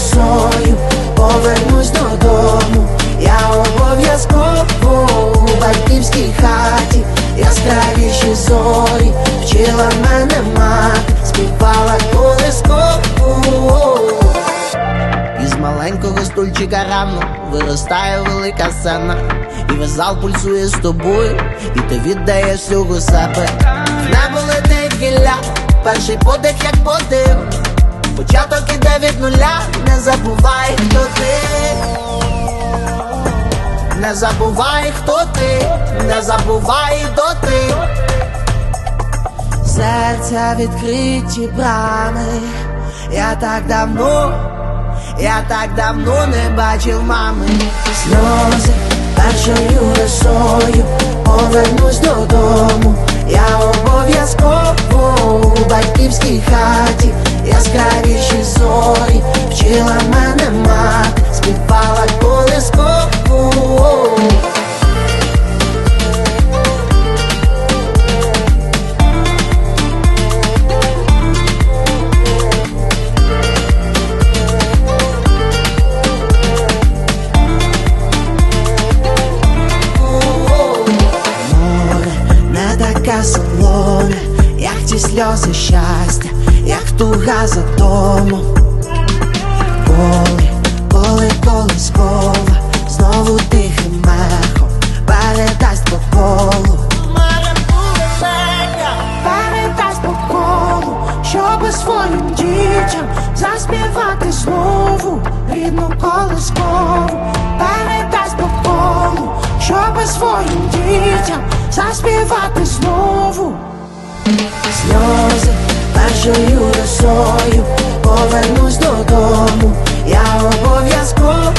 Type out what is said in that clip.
росою повернусь додому. Я обов'язково у батьківській хаті, яскравіші зорі, вчила мене мати, співала колискову. Із маленького стульчика рано виростає велика сцена, і весь пульсує з тобою, і ти віддаєш всього себе. Небо летить гілля, перший подих, як подив. Не забувай, хто ти, не забувай доти. Серця відкриті брами, я так давно, я так давно не бачив мами. Сльози першою росою солоне, як ті сльози щастя, як туга за домом. Коли, коли колискова, знову тихим мехом передасть по колу. Передасть по колу, щоби своїм дітям заспівати знову рідну колискову. Передасть по колу, щоби своїм дітям заспівати знову. Сльози першою росою повернусь додому. Я обов'язково